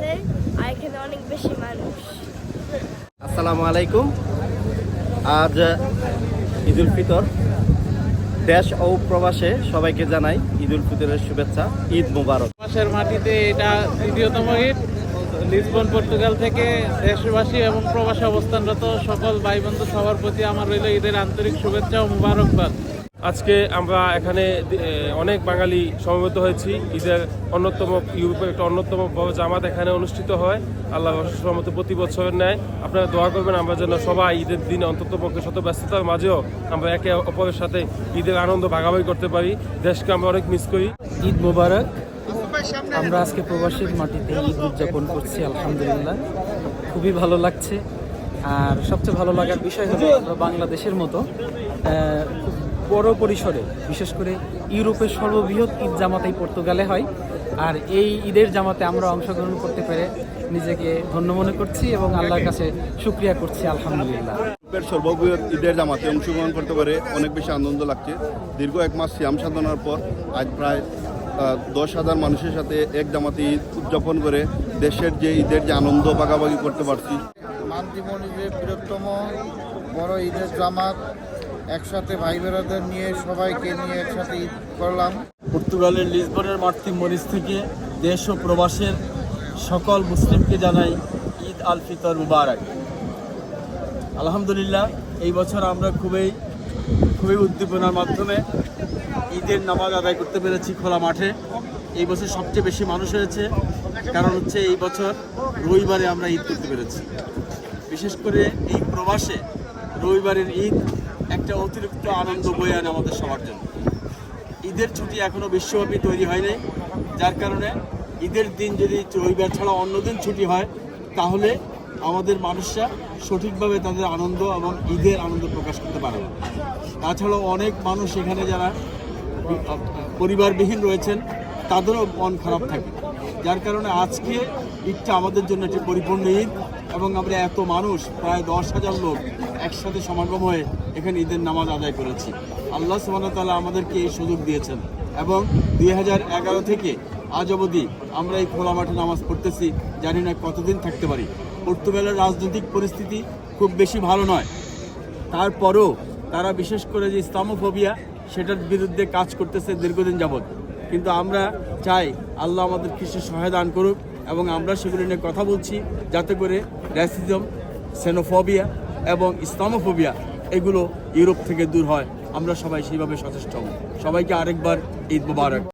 আছে আর এখানে অনেক বেশি মানুষ। আসসালামু আলাইকুম। আজ ঈদ উল ফিতর। দেশ ও প্রবাসে সবাইকে জানাই ঈদ উল ফিতরের শুভেচ্ছা ঈদ মুবারক। মাসের মাটিতে এটা তৃতীয়তম ঈদ। লিসবন পর্তুগাল থেকে দেশবাসী এবং প্রবাসী অবস্থানরত সকল ভাই বন্ধু সবার প্রতি আমার রইল ঈদের আন্তরিক শুভেচ্ছা ও মুবারকবাদ। আজকে আমরা এখানে অনেক বাঙালি সমবেত হয়েছি। ঈদের অন্যতম ইউরোপের একটা অন্যতম বড় জামাত এখানে অনুষ্ঠিত হয়। আল্লাহ রহমত প্রতি বছরের ন্যায়। আপনারা দোয়া করবেন, আমরা যেন সবাই ঈদের দিনে অন্তত পক্ষে শত ব্যস্ততার মাঝেও আমরা একে অপরের সাথে ঈদের আনন্দ ভাগাভাগি করতে পারি। দেশকে আমরা অনেক মিস করি। ঈদ মোবারক। আমরা আজকে প্রবাসীর মাটিতে ঈদ উদযাপন করছি, আলহামদুলিল্লাহ। খুবই ভালো লাগছে। আর সবচেয়ে ভালো লাগার বিষয় হলো, আমরা বাংলাদেশের মতো খুব বড় পরিসরে বিশেষ করে ইউরোপের সর্ববৃহৎ ঈদ জামাত এই পর্তুগালে হয়। আর এই ঈদের জামাতে আমরা অংশগ্রহণ করতে পেরে নিজেকে ধন্য মনে করছি এবং আল্লাহর কাছে শুক্রিয়া করছি আলহামদুলিল্লাহ। ইউরোপের সর্ববৃহৎ ঈদের জামাতে অংশগ্রহণ করতে পারে অনেক বেশি আনন্দ লাগছে। দীর্ঘ এক মাস সিয়াম সাধনার পর আজ প্রায় দশ হাজার মানুষের সাথে এক জামাতে ঈদ উদযাপন করে দেশের যে ঈদের যে আনন্দ ভাগাভাগি করতে পারছি। মান্তিমণি যে বৃহত্তম বড় ঈদের জামাত একসাথে ভাই বেড়াদের নিয়ে সবাইকে নিয়ে একসাথে ঈদ করলাম। পর্তুগালের লিসবনের মার্তিন মরিচ থেকে দেশ ও প্রবাসের সকল মুসলিমকে জানাই ঈদ আল ফিতর মুবারক। আলহামদুলিল্লাহ, এই বছর আমরা খুবই খুবই উদ্দীপনার মাধ্যমে ঈদের নামাজ আদায় করতে পেরেছি খোলা মাঠে। এই বছর সবচেয়ে বেশি মানুষ হয়েছে, কারণ হচ্ছে এই বছর রবিবারে আমরা ঈদ করতে পেরেছি। বিশেষ করে এই প্রবাসে রবিবারের ঈদ একটা অতিরিক্ত আনন্দ বয়ে আনে আমাদের সবার জন্য। ঈদের ছুটি এখনও বিশ্বব্যাপী তৈরি হয়নি যার কারণে ঈদের দিন যদি রবিবার ছাড়া অন্য দিন ছুটি হয়, তাহলে আমাদের মানুষরা সঠিকভাবে তাদের আনন্দ এবং ঈদের আনন্দ প্রকাশ করতে পারে। তাছাড়াও অনেক মানুষ এখানে যারা পরিবারবিহীন রয়েছেন, তাদেরও মন খারাপ থাকে। যার কারণে আজকে ঈদটা আমাদের জন্য একটি পরিপূর্ণ ঈদ। এবং আমরা এত মানুষ, প্রায় দশ হাজার লোক একসাথে সমাগম হয়ে এখানে ঈদের নামাজ আদায় করেছি। আল্লাহ সুবাহতাল্লাহ আমাদেরকে এই সুযোগ দিয়েছেন এবং দুই হাজার এগারো থেকে আজ অবধি আমরা এই খোলা মাঠে নামাজ পড়তেছি, জানি না কতদিন থাকতে পারি। পর্তুগালের রাজনৈতিক পরিস্থিতি খুব বেশি ভালো নয়। তারপরও তারা বিশেষ করে যে ইসলামোফোবিয়া, সেটার বিরুদ্ধে কাজ করতেছে দীর্ঘদিন যাবৎ। কিন্তু আমরা চাই আল্লাহ আমাদের কৃষি সহায় দান করুক এবং আমরা সেগুলি নিয়ে কথা বলছি যাতে করে র্যাসিজম সেনোফোবিয়া এবং ইসলামোফোবিয়া এগুলো ইউরোপ থেকে দূর হয়। আমরা সবাই সেইভাবে সচেষ্ট হব। সবাইকে আরেকবার ঈদ মুবারক।